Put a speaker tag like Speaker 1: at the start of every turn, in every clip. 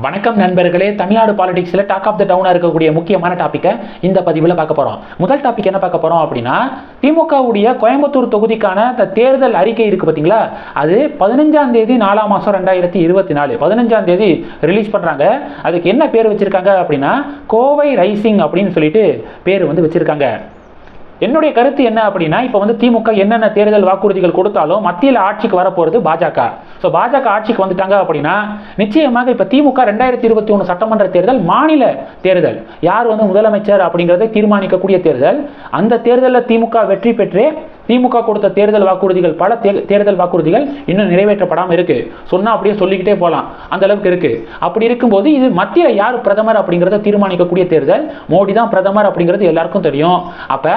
Speaker 1: வணக்கம் நண்பர்களே. தமிழ்நாடு பாலிடிக்ஸில் டாக் ஆஃப் த டவுனாக இருக்கக்கூடிய முக்கியமான டாப்பிக்கை இந்த பதிவில் பார்க்க போகிறோம் முதல் டாபிக் என்ன பார்க்க போகிறோம் அப்படின்னா திமுகவுடைய கோயம்புத்தூர் தொகுதிக்கான இந்த தேர்தல் அறிக்கை இருக்குது பார்த்தீங்களா அது பதினஞ்சாம் தேதி நாலாம் மாதம் ரெண்டாயிரத்தி இருபத்தி நாலு. பதினஞ்சாம் தேதி ரிலீஸ் பண்ணுறாங்க அதுக்கு என்ன பேர் வச்சுருக்காங்க அப்படின்னா கோவை ரைசிங் அப்படின்னு சொல்லிட்டு பேர் வந்து வச்சுருக்காங்க. என்னுடைய கருத்து என்ன அப்படின்னா இப்போ வந்து திமுக என்னென்ன தேர்தல் வாக்குறுதிகள் கொடுத்தாலும் மத்தியில் ஆட்சிக்கு வரப்போகிறது பாஜக. ஸோ பாஜக ஆட்சிக்கு வந்துட்டாங்க அப்படின்னா நிச்சயமாக இப்போ திமுக ரெண்டாயிரத்தி இருபத்தி ஒன்று சட்டமன்ற தேர்தல் மாநில தேர்தல். யார் வந்து முதலமைச்சர் அப்படிங்கிறத தீர்மானிக்கக்கூடிய தேர்தல். அந்த தேர்தலில் திமுக வெற்றி பெற்றே திமுக கொடுத்த தேர்தல் வாக்குறுதிகள் பல தே- தேர்தல் வாக்குறுதிகள் இன்னும் நிறைவேற்றப்படாமல் இருக்கு. சொன்னா அப்படியே சொல்லிக்கிட்டே போகலாம் அந்த அளவுக்கு இருக்கு. அப்படி இருக்கும்போது இது மத்தியில் யார் பிரதமர் அப்படிங்கிறத தீர்மானிக்கக்கூடிய தேர்தல்? மோடி தான் பிரதமர் அப்படிங்கிறது எல்லாருக்கும் தெரியும். அப்போ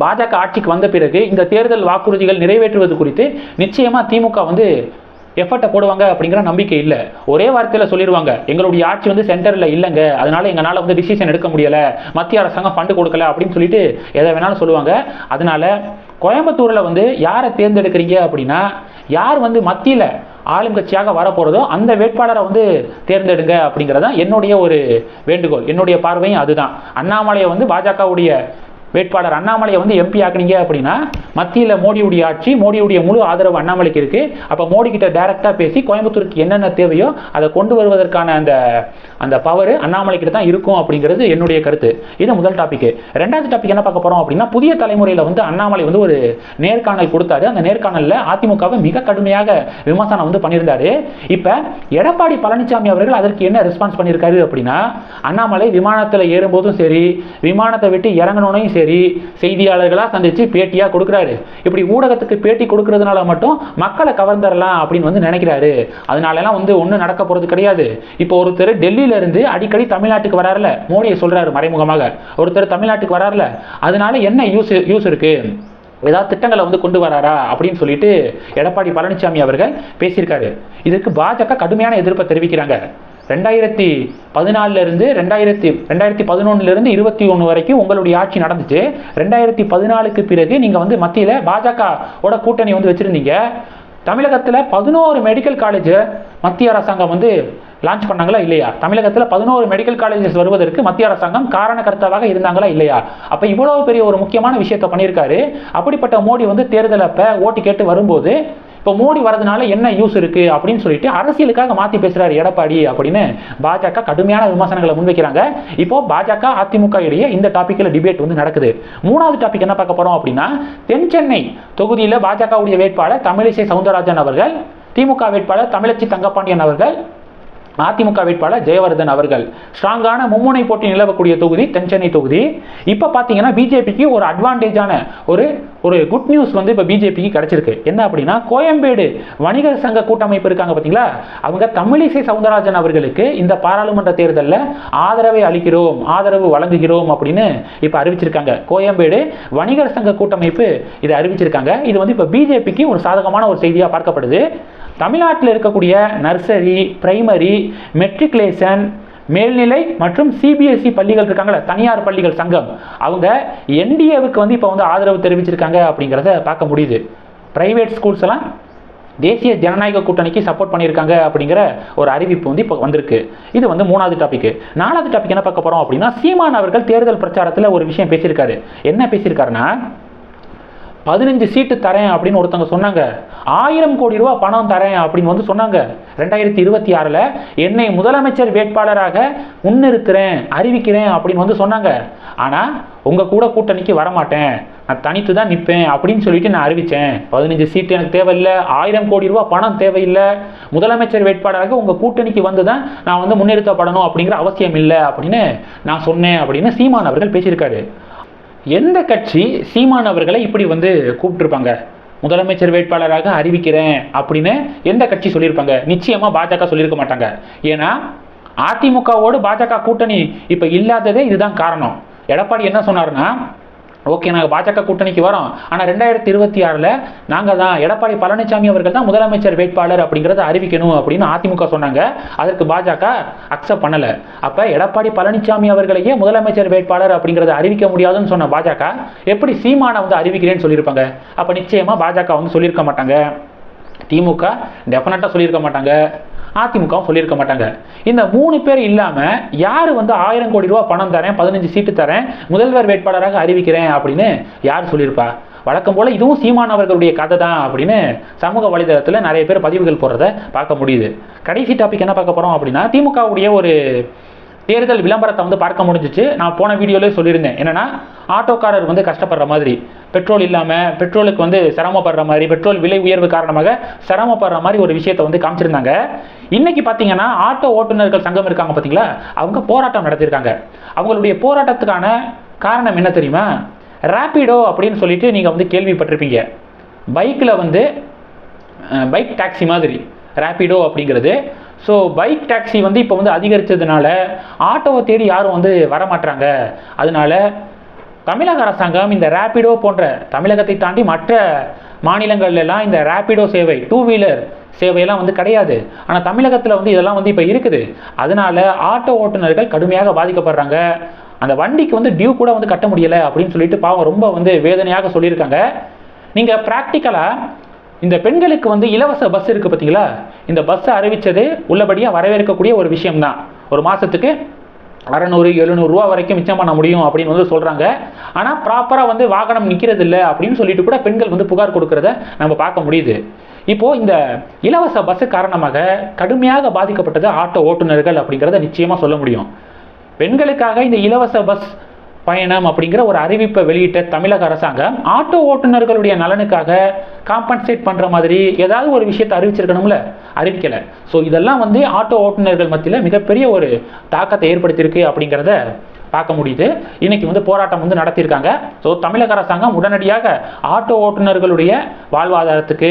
Speaker 1: பாஜக ஆட்சிக்கு வந்த பிறகு இந்த தேர்தல் வாக்குறுதிகள் நிறைவேற்றுவது குறித்து நிச்சயமாக திமுக வந்து எஃபர்ட்டை போடுவாங்க அப்படிங்கிற நம்பிக்கை இல்லை. ஒரே வார்த்தையில் சொல்லிடுவாங்க எங்களுடைய ஆட்சி வந்து சென்டரில் இல்லைங்க. அதனால எங்களால் வந்து டிசிஷன் எடுக்க முடியலை. மத்திய அரசாங்கம் ஃபண்டு கொடுக்கல அப்படின்னு சொல்லிட்டு எதை வேணாலும் சொல்லுவாங்க. அதனால கோயம்புத்தூரில் வந்து யாரை தேர்ந்தெடுக்கிறீங்க அப்படின்னா யார் வந்து மத்தியில் ஆளுங்கட்சியாக வரப்போகிறதோ அந்த வேட்பாளரை வந்து தேர்ந்தெடுங்க அப்படிங்கிறதான் என்னுடைய ஒரு வேண்டுகோள். என்னுடைய பார்வையும் அதுதான். அண்ணாமலையை வந்து பாஜகவுடைய வேட்பாளர் அண்ணாமலையை வந்து எம்பி ஆக்குனீங்க அப்படின்னா மத்தியில் மோடியுடைய ஆட்சி மோடியுடைய முழு ஆதரவு அண்ணாமலைக்கு இருக்குது அப்போ மோடி கிட்ட டேரெக்டாக பேசி கோயம்புத்தூருக்கு என்னென்ன தேவையோ அதை கொண்டு வருவதற்கான அந்த அந்த பவர் அண்ணாமலை கிட்ட தான் இருக்கும் அப்படிங்கிறது என்னுடைய கருத்து. இது முதல் டாபிக் ரெண்டாவது டாபிக் என்ன பார்க்க போகிறோம் அப்படின்னா புதிய தலைமுறையில் வந்து அண்ணாமலை வந்து ஒரு நேர்காணல் கொடுத்தாரு. அந்த நேர்காணலில் அதிமுகவை மிக கடுமையாக விமர்சனம் வந்து பண்ணியிருந்தாரு. இப்போ எடப்பாடி பழனிசாமி அவர்கள் அதற்கு என்ன ரெஸ்பான்ஸ் பண்ணியிருக்காரு அப்படின்னா அண்ணாமலை விமானத்தில் ஏறும்போதும் சரி விமானத்தை விட்டு இறங்கணுனையும் சரி செய்தியாளர்களாக சந்திச்சு பேட்டியாக கொடுக்குறாரு. இப்படி ஊடகத்துக்கு பேட்டி கொடுக்கறதுனால மட்டும் மக்களை கவர்ந்துடலாம் அப்படின்னு வந்து நினைக்கிறாரு. அதனாலலாம் வந்து ஒன்றும் நடக்க போகிறது கிடையாது. இப்போ ஒருத்தர் டெல்லியிலேருந்து அடிக்கடி தமிழ்நாட்டுக்கு வராருல மோடியை சொல்கிறாரு மறைமுகமாக. ஒருத்தர் தமிழ்நாட்டுக்கு வராருல அதனால என்ன யூஸ் யூஸ் இருக்குது ஏதாவது திட்டங்களை வந்து கொண்டு வராரா அப்படின்னு சொல்லிட்டு எடப்பாடி பழனிசாமி அவர்கள் பேசியிருக்காரு. இதுக்கு பாஜக கடுமையான எதிர்ப்பை தெரிவிக்கிறாங்க. ரெண்டாயிரத்தி பதினாலுல இருந்து ரெண்டாயிரத்தி ரெண்டாயிரத்தி பதினொன்னுல இருந்து இருபத்தி ஒன்று வரைக்கும் உங்களுடைய ஆட்சி நடந்துச்சு. ரெண்டாயிரத்தி பதினாலுக்கு பிறகு நீங்கள் வந்து மத்தியில் பாஜகவோட கூட்டணி வந்து வச்சுருந்தீங்க. தமிழகத்தில் பதினோரு மெடிக்கல் காலேஜ் மத்திய அரசாங்கம் வந்து லான்ச் பண்ணாங்களா இல்லையா? தமிழகத்தில் பதினோரு மெடிக்கல் காலேஜஸ் வருவதற்கு மத்திய அரசாங்கம் காரணக்கர்த்தாவாக இருந்தாங்களா இல்லையா? அப்போ இவ்வளோ பெரிய ஒரு முக்கியமான விஷயத்தை பண்ணியிருக்காரு. அப்படிப்பட்ட மோடி வந்து தேர்தல் அப்போ ஓட்டு கேட்டு வரும்போது இப்போ மோடி வரதுனால என்ன யூஸ் இருக்கு அப்படின்னு சொல்லிட்டு அரசியலுக்காக மாற்றி பேசுகிறார் எடப்பாடி அப்படின்னு பாஜக கடுமையான விமர்சனங்களை முன்வைக்கிறாங்க. இப்போ பாஜக அதிமுக இடையே இந்த டாப்பிக்கில் டிபேட் வந்து நடக்குது. மூணாவது டாபிக் என்ன பார்க்க போகிறோம் அப்படின்னா தென் சென்னை தொகுதியில் பாஜகவுடைய வேட்பாளர் தமிழிசை சவுந்தரராஜன் அவர்கள் திமுக வேட்பாளர் தமிழச்சி தங்கப்பாண்டியன் அவர்கள் அதிமுக வேட்பாளர் ஜெயவர்தன் அவர்கள். ஸ்ட்ராங்கான மும்முனை போட்டி நிலவக்கூடிய தொகுதி தென்சென்னை தொகுதி. இப்போ பார்த்தீங்கன்னா பிஜேபிக்கு ஒரு அட்வான்டேஜான ஒரு ஒரு குட் நியூஸ் வந்து இப்போ பிஜேபிக்கு கிடைச்சிருக்கு. என்ன அப்படின்னா கோயம்பேடு வணிகர் சங்க கூட்டமைப்பு இருக்காங்க பார்த்தீங்களா அவங்க தமிழிசை சவுந்தரராஜன் அவர்களுக்கு இந்த பாராளுமன்ற தேர்தலில் ஆதரவை அளிக்கிறோம் ஆதரவு வழங்குகிறோம் அப்படின்னு இப்போ அறிவிச்சிருக்காங்க. கோயம்பேடு வணிகர் சங்க கூட்டமைப்பு இதை அறிவிச்சிருக்காங்க. இது வந்து இப்போ பிஜேபிக்கு ஒரு சாதகமான ஒரு செய்தியாக பார்க்கப்படுது. தமிழ்நாட்டில் இருக்கக்கூடிய நர்சரி பிரைமரி மெட்ரிகுலேஷன் மேல்நிலை மற்றும் சிபிஎஸ்இ பள்ளிகள் இருக்காங்களா தனியார் பள்ளிகள் சங்கம். அவங்க என்டிஏவுக்கு வந்து இப்போ வந்து ஆதரவு தெரிவிச்சிருக்காங்க அப்படிங்கிறத பார்க்க முடியுது. பிரைவேட் ஸ்கூல்ஸ் எல்லாம் தேசிய ஜனநாயக கூட்டணிக்கு சப்போர்ட் பண்ணியிருக்காங்க அப்படிங்கிற ஒரு அறிவிப்பு வந்து இப்போ வந்திருக்கு. இது வந்து மூணாவது டாபிக் நாலாவது டாபிக் என்ன பார்க்க போகிறோம் அப்படின்னா சீமான் அவர்கள் தேர்தல் பிரச்சாரத்தில் ஒரு விஷயம் பேசியிருக்காரு. என்ன பேசியிருக்காருன்னா பதினஞ்சு சீட்டு தரேன் அப்படின்னு ஒருத்தவங்க சொன்னாங்க. ஆயிரம் கோடி ரூபா பணம் தரேன் அப்படின்னு வந்து சொன்னாங்க. ரெண்டாயிரத்தி இருபத்தி ஆறில் என்னை முதலமைச்சர் வேட்பாளராக முன்னிறுத்துறேன் அறிவிக்கிறேன் அப்படின்னு வந்து சொன்னாங்க. ஆனால் உங்கள் கூட கூட்டணிக்கு வரமாட்டேன். நான் தனித்து தான் நிற்பேன் அப்படின்னு சொல்லிட்டு நான் அறிவித்தேன் பதினஞ்சு சீட்டு எனக்கு தேவையில்லை. ஆயிரம் கோடி ரூபா பணம் தேவையில்லை. முதலமைச்சர் வேட்பாளராக உங்கள் கூட்டணிக்கு வந்து தான் நான் வந்து முன்னிறுத்தப்படணும் அப்படிங்கிற அவசியம் இல்லை அப்படின்னு நான் சொன்னேன் அப்படின்னு சீமான் அவர்கள் பேசியிருக்காரு. எந்த கட்சி சீமான் அவர்களை இப்படி வந்து கூப்பிட்டுருப்பாங்க? முதலமைச்சர் வேட்பாளராக அறிவிக்கிறேன் அப்படின்னு எந்த கட்சி சொல்லியிருப்பாங்க? நிச்சயமாக பாஜக சொல்லியிருக்க மாட்டாங்க. ஏன்னா அதிமுகவோடு பாஜக கூட்டணி இப்போ இல்லாததே இதுதான் காரணம். எடப்பாடி என்ன சொன்னாருன்னா ஓகே நாங்கள் பாஜக கூட்டணிக்கு வரோம். ஆனால் ரெண்டாயிரத்தி இருபத்தி ஆறில் நாங்கள் தான் எடப்பாடி பழனிசாமி அவர்கள் தான் முதலமைச்சர் வேட்பாளர் அப்படிங்கிறத அறிவிக்கணும் அப்படின்னு அதிமுக சொன்னாங்க. அதற்கு பாஜக அக்செப்ட் பண்ணலை. அப்போ எடப்பாடி பழனிசாமி அவர்களையே முதலமைச்சர் வேட்பாளர் அப்படிங்கிறத அறிவிக்க முடியாதுன்னு சொன்ன பாஜக எப்படி சீமானை வந்து அறிவிக்கிறேன்னு சொல்லியிருப்பாங்க? அப்போ நிச்சயமாக பாஜக வந்து சொல்லியிருக்க மாட்டாங்க. திமுக டெஃபினட்டாக சொல்லியிருக்க மாட்டாங்க. அதிமுகவும் சொல்லியிருக்க மாட்டாங்க. இந்த மூணு பேர் இல்லாமல் யார் வந்து ஆயிரம் கோடி ரூபா பணம் தரேன் பதினஞ்சு சீட்டு தரேன் முதல்வர் வேட்பாளராக அறிவிக்கிறேன் அப்படின்னு யார் சொல்லியிருப்பா? வழக்கம் போல் இதுவும் சீமான் அவர்களுடைய கதை தான் அப்படின்னு சமூக வலைதளத்தில் நிறைய பேர் பதிவுகள் போடுறத பார்க்க முடியுது. கடைசி டாபிக் என்ன பார்க்க போகிறோம் அப்படின்னா திமுகவுடைய ஒரு தேர்தல் விளம்பரத்தை வந்து பார்க்க முடிஞ்சிச்சு. நான் போன வீடியோலேயே சொல்லியிருந்தேன். என்னென்னா ஆட்டோக்காரர் வந்து கஷ்டப்படுற மாதிரி பெட்ரோல் இல்லாமல் பெட்ரோலுக்கு வந்து சிரமப்படுற மாதிரி பெட்ரோல் விலை உயர்வு காரணமாக சிரமப்படுற மாதிரி ஒரு விஷயத்தை வந்து காமிச்சிருந்தாங்க. இன்னைக்கு பார்த்தீங்கன்னா ஆட்டோ ஓட்டுநர்கள் சங்கம் இருக்காங்க பார்த்தீங்களா அவங்க போராட்டம் நடத்தியிருக்காங்க. அவங்களுடைய போராட்டத்துக்கான காரணம் என்ன தெரியுமா? ரேப்பிடோ அப்படின்னு சொல்லிட்டு நீங்கள் வந்து கேள்விப்பட்டிருப்பீங்க. பைக்கில் வந்து பைக் டாக்ஸி மாதிரி ரேப்பிடோ அப்படிங்கிறது ஸோ பைக் டாக்ஸி வந்து இப்போ வந்து அதிகரித்ததுனால ஆட்டோவை தேடி யாரும் வந்து வரமாட்டாங்க அதனால தமிழக அரசாங்கம் இந்த ரேப்பிடோ போன்ற தமிழகத்தை தாண்டி மற்ற மாநிலங்கள்லாம் இந்த ரேப்பிடோ சேவை டூ வீலர் சேவையெல்லாம் வந்து கிடையாது. ஆனால் தமிழகத்தில் வந்து இதெல்லாம் வந்து இப்போ இருக்குது. அதனால ஆட்டோ ஓட்டுநர்கள் கடுமையாக பாதிக்கப்படுறாங்க. அந்த வண்டிக்கு வந்து டியூ கூட வந்து கட்ட முடியலை அப்படின்னு சொல்லிட்டு பாவம் ரொம்ப வந்து வேதனையாக சொல்லியிருக்காங்க. நீங்கள் ப்ராக்டிக்கலாக இந்த பெண்களுக்கு வந்து இலவச பஸ் இருக்குது பார்த்தீங்களா? இந்த பஸ்ஸை அறிவித்தது உள்ளபடியாக வரவேற்கக்கூடிய ஒரு விஷயம்தான். ஒரு மாதத்துக்கு அறநூறு எழுநூறுரூவா வரைக்கும் மிச்சம் பண்ண முடியும் அப்படின்னு வந்து சொல்கிறாங்க ஆனால் ப்ராப்பராக வந்து வாகனம் நிற்கிறது இல்லை அப்படின்னு சொல்லிட்டு கூட பெண்கள் வந்து புகார் கொடுக்கறத நம்ம பார்க்க முடியுது. இப்போது இந்த இலவச பஸ்ஸு காரணமாக கடுமையாக பாதிக்கப்பட்டது ஆட்டோ ஓட்டுநர்கள் அப்படிங்கிறத நிச்சயமாக சொல்ல முடியும். பெண்களுக்காக இந்த இலவச பஸ் பயணம் அப்படிங்கிற ஒரு அறிவிப்பை வெளியிட்ட தமிழக அரசாங்கம் ஆட்டோ ஓட்டுநர்களுடைய நலனுக்காக காம்பன்சேட் பண்ணுற மாதிரி ஏதாவது ஒரு விஷயத்தை அறிவிச்சிருக்கணும்ல? அறிவிக்கலை. ஸோ இதெல்லாம் வந்து ஆட்டோ ஓட்டுநர்கள் மத்தியில் மிகப்பெரிய ஒரு தாக்கத்தை ஏற்படுத்தியிருக்கு அப்படிங்கிறத பார்க்க முடியுது. இன்னைக்கு வந்து போராட்டம் வந்து நடத்தியிருக்காங்க. ஸோ தமிழக அரசாங்கம் உடனடியாக ஆட்டோ ஓட்டுநர்களுடைய வாழ்வாதாரத்துக்கு